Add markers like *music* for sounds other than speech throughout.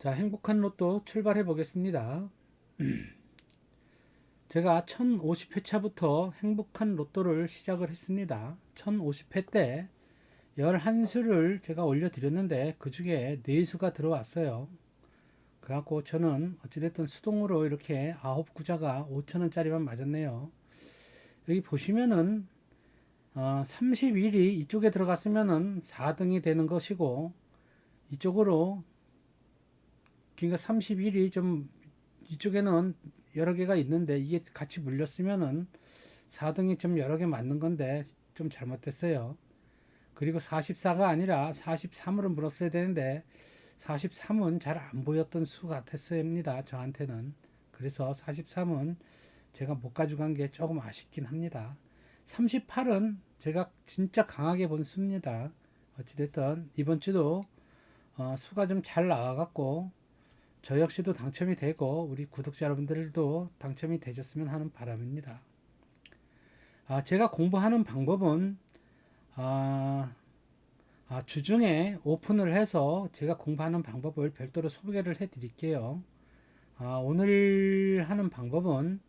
자, 행복한 로또 출발해 보겠습니다. *clears throat* 제가 1050회차부터 행복한 로또를 시작을 했습니다. 1050회 때 11수를 제가 올려드렸는데 그 중에 4수가 들어왔어요. 그래갖고 저는 어찌됐든 수동으로 이렇게 9구자가 5천원짜리만 맞았네요. 여기 보시면은 어, 31이 이쪽에 들어갔으면은 4등이 되는 것이고 이쪽으로 그러니까 31이 좀 이쪽에는 여러 개가 있는데 이게 같이 물렸으면은 4등이 좀 여러 개 맞는 건데 좀 잘못됐어요. 그리고 44가 아니라 43으로 물었어야 되는데 43은 잘 안 보였던 수 같았습니다. 저한테는. 그래서 43은 제가 못 가져간 게 조금 아쉽긴 합니다. 38은 제가 진짜 강하게 본 수입니다. 어찌됐든 이번 주도 어, 수가 좀 잘 나와갖고 저 역시도 당첨이 되고 우리 구독자 여러분들도 당첨이 되셨으면 하는 바람입니다. 아, 제가 공부하는 방법은 아, 아, 주중에 오픈을 해서 제가 공부하는 방법을 별도로 소개를 해 드릴게요. 아, 오늘 하는 방법은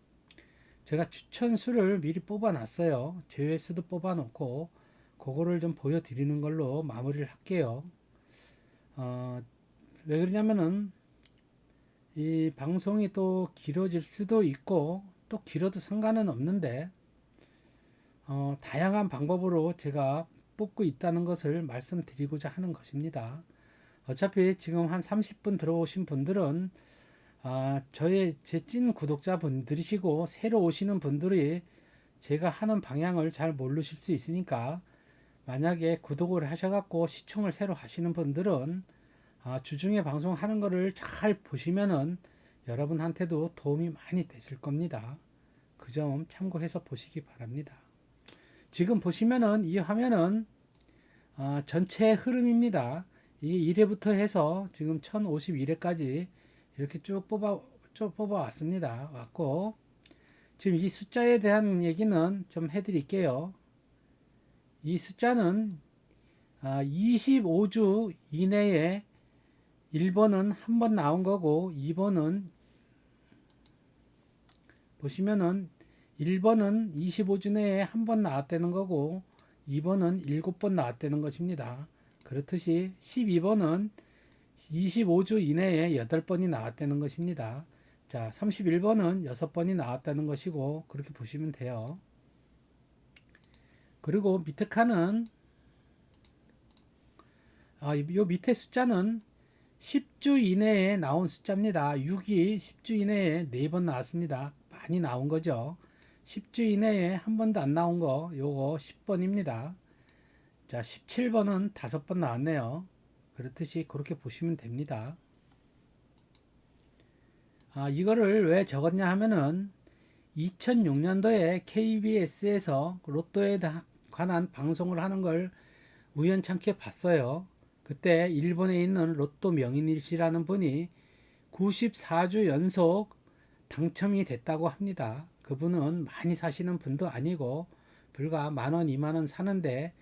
제가 추천 수를 미리 뽑아 놨어요. 제외 수도 뽑아 놓고 그거를 좀 보여드리는 걸로 마무리를 할게요. 어, 왜 그러냐면은 이 방송이 또 길어질 수도 있고 또 길어도 상관은 없는데 어, 다양한 방법으로 제가 뽑고 있다는 것을 말씀드리고자 하는 것입니다. 어차피 지금 한 30분 들어오신 분들은 아, 저의 제 찐 구독자 분들이시고 새로 오시는 분들이 제가 하는 방향을 잘 모르실 수 있으니까 만약에 구독을 하셔갖고 시청을 새로 하시는 분들은 아, 주중에 방송하는 거를 잘 보시면은 여러분한테도 도움이 많이 되실 겁니다. 그 점 참고해서 보시기 바랍니다. 지금 보시면은 이 화면은 아, 전체 흐름입니다. 이 1회부터 해서 지금 1051회까지 이렇게 쭉 뽑아 쭉 뽑아 왔습니다. 왔고 지금 이 숫자에 대한 얘기는 좀 해드릴게요. 이 숫자는 아, 25주 이내에 1번은 한 번 나온 거고 2번은 보시면은 1번은 25주 내에 한 번 나왔다는 거고 2번은 7번 나왔다는 것입니다. 그렇듯이 12번은 25주 이내에 8번이 나왔다는 것입니다. 자, 31번은 6번이 나왔다는 것이고 그렇게 보시면 돼요. 그리고 밑에 칸은 아, 요 밑에 숫자는 10주 이내에 나온 숫자입니다. 6이 10주 이내에 4번 나왔습니다. 많이 나온 거죠. 10주 이내에 한 번도 안 나온 거 요거 10번입니다. 자, 17번은 5번 나왔네요. 그렇듯이 그렇게 보시면 됩니다. 아, 이거를 왜 적었냐 하면은 2006년도에 KBS에서 로또에 관한 방송을 하는 걸 우연찮게 봤어요. 그때 일본에 있는 로또 명인이시라는 분이 94주 연속 당첨이 됐다고 합니다. 그분은 많이 사시는 분도 아니고 불과 만원, 이만원 사는데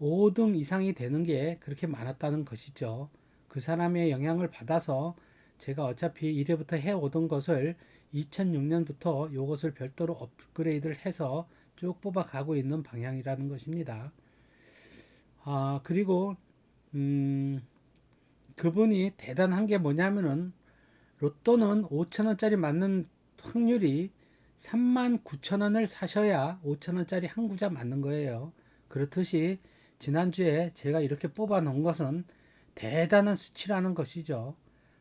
5등 이상이 되는 게 그렇게 많았다는 것이죠. 그 사람의 영향을 받아서 제가 어차피 1회부터 해오던 것을 2006년부터 이것을 별도로 업그레이드를 해서 쭉 뽑아가고 있는 방향이라는 것입니다. 아, 그리고 음, 그분이 대단한 게 뭐냐면은 로또는 5천 원짜리 맞는 확률이 3만 9천 원을 사셔야 5천 원짜리 한 구자 맞는 거예요. 그렇듯이 지난주에 제가 이렇게 뽑아 놓은 것은 대단한 수치라는 것이죠.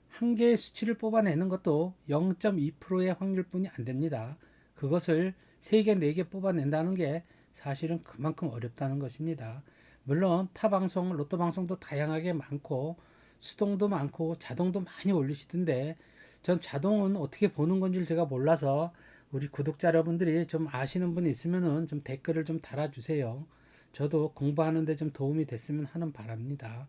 한 개의 수치를 뽑아내는 것도 0.2%의 확률뿐이 안 됩니다. 그것을 3개, 4개 뽑아낸다는 게 사실은 그만큼 어렵다는 것입니다. 물론 타 방송, 로또 방송도 다양하게 많고 수동도 많고 자동도 많이 올리시던데 전 자동은 어떻게 보는 건지 제가 몰라서 우리 구독자 여러분들이 좀 아시는 분이 있으면은 좀 댓글을 좀 달아주세요. 저도 공부하는데 좀 도움이 됐으면 하는 바랍니다.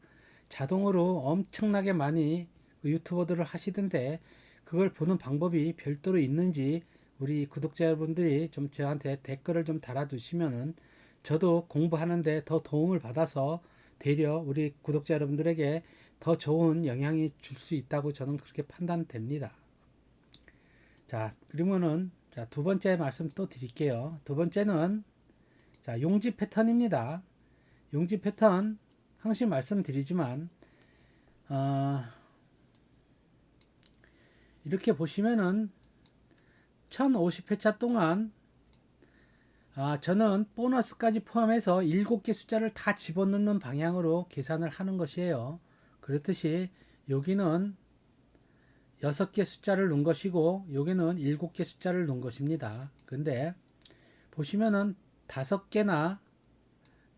자동으로 엄청나게 많이 유튜버들을 하시던데 그걸 보는 방법이 별도로 있는지 우리 구독자 여러분들이 좀 저한테 댓글을 좀 달아두시면은 저도 공부하는데 더 도움을 받아서 되려 우리 구독자 여러분들에게 더 좋은 영향이 줄 수 있다고 저는 그렇게 판단됩니다. 자, 그러면은 자, 두 번째 말씀 또 드릴게요. 두 번째는 자, 용지 패턴입니다. 용지 패턴 항상 말씀드리지만 어, 이렇게 보시면은 1050회차 동안 아, 저는 보너스까지 포함해서 7개 숫자를 다 집어넣는 방향으로 계산을 하는 것이에요. 그렇듯이 여기는 6개 숫자를 넣은 것이고 여기는 7개 숫자를 넣은 것입니다. 근데 보시면은 5개나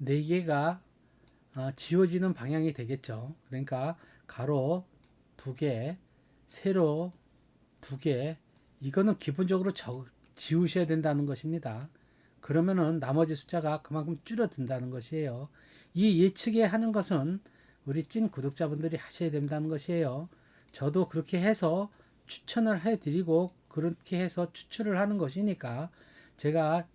4개가 어, 지워지는 방향이 되겠죠. 그러니까 가로 2개, 세로 2개 이거는 기본적으로 적, 지우셔야 된다는 것입니다. 그러면은 나머지 숫자가 그만큼 줄어든다는 것이에요. 이 예측에 하는 것은 우리 찐 구독자분들이 하셔야 된다는 것이에요. 저도 그렇게 해서 추천을 해드리고 그렇게 해서 추출을 하는 것이니까 제가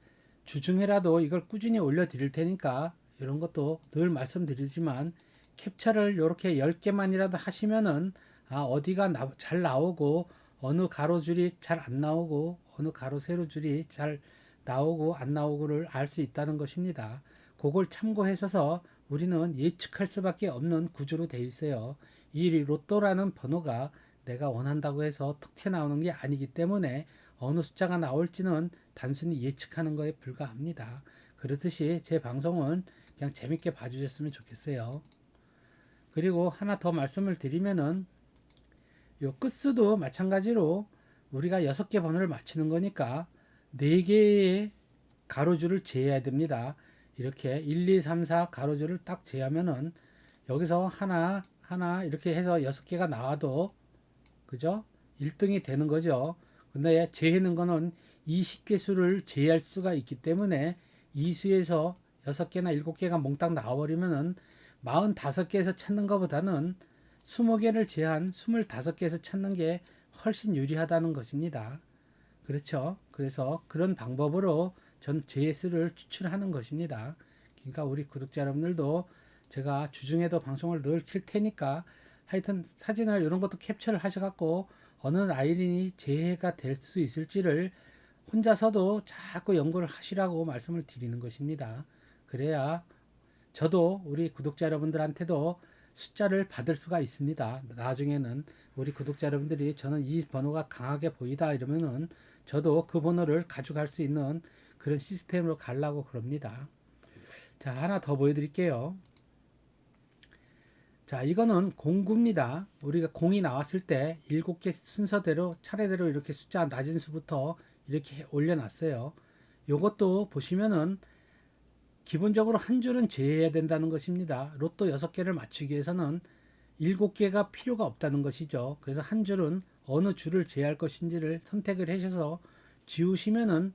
주중에라도 이걸 꾸준히 올려드릴 테니까 이런 것도 늘 말씀드리지만 캡처를 이렇게 10개만이라도 하시면은 아 어디가 나, 잘 나오고 어느 가로줄이 잘 안 나오고 어느 가로 세로줄이 잘 나오고 안 나오고를 알 수 있다는 것입니다. 그걸 참고해서 우리는 예측할 수밖에 없는 구조로 되어 있어요. 이 로또라는 번호가 내가 원한다고 해서 툭 튀어나오는 게 아니기 때문에 어느 숫자가 나올지는 단순히 예측하는 것에 불과합니다. 그렇듯이 제 방송은 그냥 재밌게 봐주셨으면 좋겠어요. 그리고 하나 더 말씀을 드리면은 요 끝수도 마찬가지로 우리가 여섯 개 번호를 맞히는 거니까 네 개의 가로줄을 제해야 됩니다. 이렇게 1, 2, 3, 4 가로줄을 딱 제하면은 여기서 하나, 하나 이렇게 해서 여섯 개가 나와도 그죠? 1등이 되는 거죠. 근데 제해는 거는 20개 수를 제할 수가 있기 때문에 이 수에서 6개나 7개가 몽땅 나와버리면은 45개에서 찾는 것보다는 20개를 제한 25개에서 찾는 게 훨씬 유리하다는 것입니다. 그렇죠. 그래서 그런 방법으로 전 JS를 추출하는 것입니다. 그러니까 우리 구독자 여러분들도 제가 주중에도 방송을 늘 킬 테니까 하여튼 사진을 이런 것도 캡처를 하셔갖고 어느 아이린이 재해가 될 수 있을지를 혼자서도 자꾸 연구를 하시라고 말씀을 드리는 것입니다. 그래야 저도 우리 구독자 여러분들한테도 숫자를 받을 수가 있습니다. 나중에는 우리 구독자 여러분들이 저는 이 번호가 강하게 보이다 이러면은 저도 그 번호를 가져갈 수 있는 그런 시스템으로 가려고 그럽니다. 자, 하나 더 보여드릴게요. 자, 이거는 공구입니다. 우리가 공이 나왔을 때 7개 순서대로 차례대로 이렇게 숫자 낮은 수부터 이렇게 올려놨어요. 요것도 보시면은 기본적으로 한 줄은 제해야 된다는 것입니다. 로또 6개를 맞추기 위해서는 7개가 필요가 없다는 것이죠. 그래서 한 줄은 어느 줄을 제할 것인지를 선택을 하셔서 지우시면은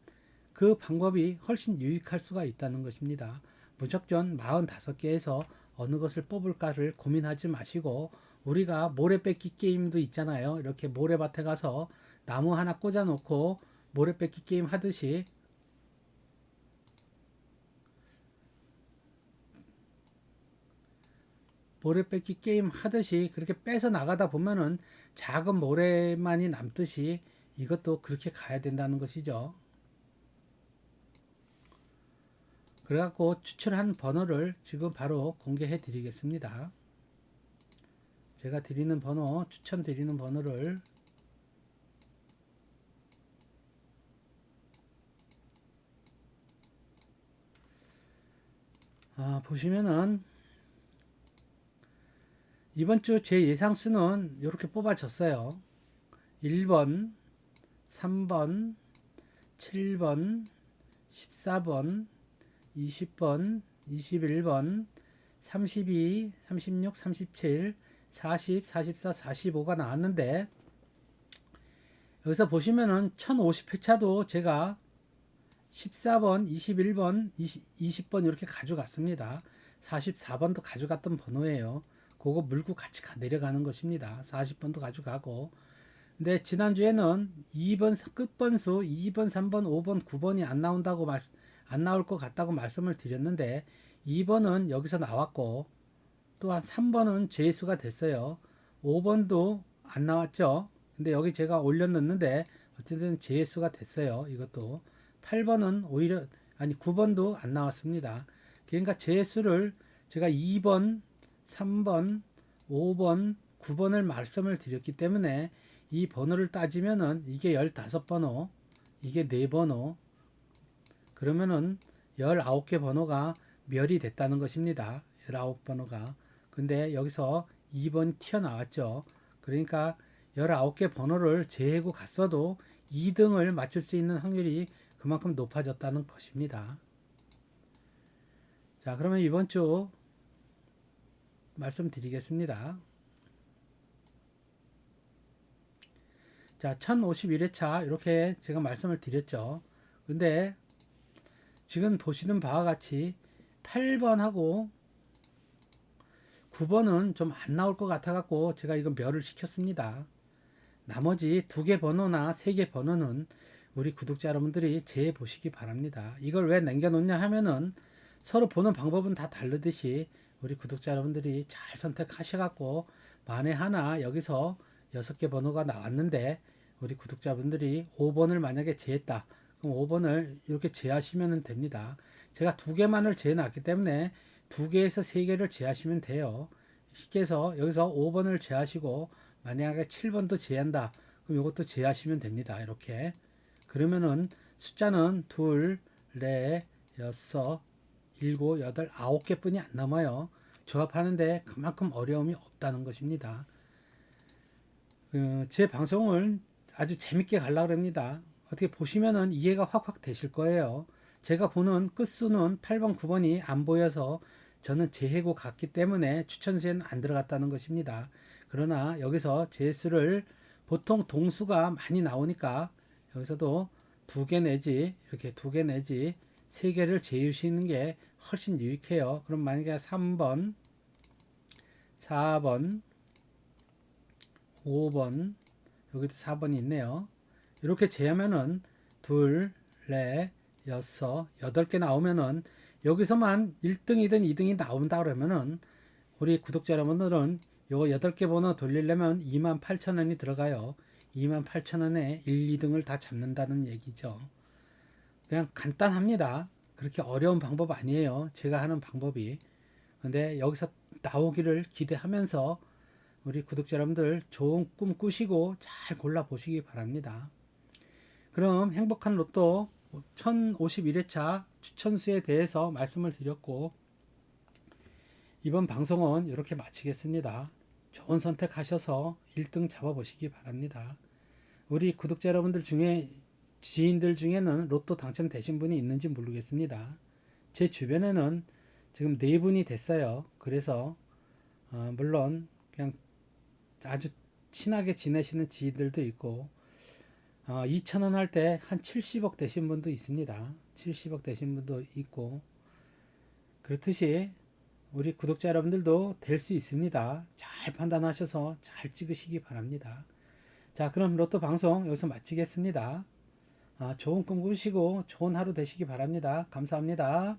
그 방법이 훨씬 유익할 수가 있다는 것입니다. 무작정 45개에서 어느 것을 뽑을까를 고민하지 마시고 우리가 모래 뺏기 게임도 있잖아요. 이렇게 모래밭에 가서 나무 하나 꽂아 놓고 모래 뺏기 게임 하듯이 모래 뺏기 게임 하듯이 그렇게 빼서 나가다 보면은 작은 모래만이 남듯이 이것도 그렇게 가야 된다는 것이죠. 그래갖고 추출한 번호를 지금 바로 공개해 드리겠습니다. 제가 드리는 번호, 추천 드리는 번호를 아, 보시면은 이번 주 제 예상 수는 이렇게 뽑아졌어요. 1번, 3번, 7번, 14번, 20번, 21번, 32, 36, 37, 40, 44, 45가 나왔는데 여기서 보시면은 1050회차도 제가 14번, 21번, 20, 20번 이렇게 가져갔습니다. 44번도 가져갔던 번호예요. 그거 물고 같이 내려가는 것입니다. 40번도 가져가고 근데 지난주에는 2번 끝번수 2번, 3번, 5번, 9번이 안 나온다고 말, 안 나올 것 같다고 말씀을 드렸는데 2번은 여기서 나왔고 또한 3번은 재수가 됐어요. 5번도 안 나왔죠. 근데 여기 제가 올려놓는데 어쨌든 재수가 됐어요. 이것도 8번은 오히려 아니 9번도 안 나왔습니다. 그러니까 재수를 제가 2번, 3번, 5번, 9번을 말씀을 드렸기 때문에 이 번호를 따지면은 이게 15번호, 이게 4번호, 그러면은 19개 번호가 멸이 됐다는 것입니다. 19번호가. 근데 여기서 2번 튀어나왔죠. 그러니까 19개 번호를 제외고 갔어도 2등을 맞출 수 있는 확률이 그만큼 높아졌다는 것입니다. 자, 그러면 이번 주 말씀드리겠습니다. 자, 1051회차 이렇게 제가 말씀을 드렸죠. 근데 지금 보시는 바와 같이 8번하고 9번은 좀 안 나올 것 같아 갖고 제가 이건 멸을 시켰습니다. 나머지 두 개 번호나 세 개 번호는 우리 구독자 여러분들이 재 보시기 바랍니다. 이걸 왜 남겨놓냐 하면은 서로 보는 방법은 다 다르듯이 우리 구독자 여러분들이 잘 선택하셔갖고 만에 하나 여기서 여섯 개 번호가 나왔는데 우리 구독자분들이 5번을 만약에 제했다. 그럼 5번을 이렇게 제하시면 됩니다. 제가 두 개만을 제해놨기 때문에 두 개에서 세 개를 제하시면 돼요. 쉽게 해서 여기서 5번을 제하시고 만약에 7번도 제한다. 그럼 이것도 제하시면 됩니다. 이렇게. 그러면은 숫자는 둘, 넷, 여섯, 일곱, 여덟, 아홉 개뿐이 안 남아요. 조합하는데 그만큼 어려움이 없다는 것입니다. 그, 제 방송을 아주 재밌게 가려고 합니다. 어떻게 보시면은 이해가 확확 되실 거예요. 제가 보는 끝수는 8번, 9번이 안 보여서 저는 재해고 갔기 때문에 추천수에는 안 들어갔다는 것입니다. 그러나 여기서 재수를 보통 동수가 많이 나오니까 여기서도 두 개 내지 이렇게 두 개 내지 세 개를 재우시는 게 훨씬 유익해요. 그럼 만약에 3번, 4번, 5번, 여기도 4번이 있네요. 이렇게 재하면은 둘, 넷, 여섯, 여덟 개 나오면은 여기서만 1등이든 2등이 나온다 그러면은 우리 구독자 여러분들은 요거 8개 번호 돌리려면 28,000원이 들어가요. 28,000원에 1, 2등을 다 잡는다는 얘기죠. 그냥 간단합니다. 그렇게 어려운 방법 아니에요. 제가 하는 방법이. 근데 여기서 나오기를 기대하면서 우리 구독자 여러분들 좋은 꿈 꾸시고 잘 골라 보시기 바랍니다. 그럼 행복한 로또 1051회차 추천수에 대해서 말씀을 드렸고 이번 방송은 이렇게 마치겠습니다. 좋은 선택하셔서 1등 잡아보시기 바랍니다. 우리 구독자 여러분들 중에 지인들 중에는 로또 당첨되신 분이 있는지 모르겠습니다. 제 주변에는 지금 네 분이 됐어요. 그래서 어, 물론 그냥 아주 친하게 지내시는 지인들도 있고 어, 2천원 할 때 한 70억 되신 분도 있습니다. 70억 되신 분도 있고 그렇듯이 우리 구독자 여러분들도 될 수 있습니다. 잘 판단하셔서 잘 찍으시기 바랍니다. 자, 그럼 로또 방송 여기서 마치겠습니다. 아, 좋은 꿈 꾸시고 좋은 하루 되시기 바랍니다. 감사합니다.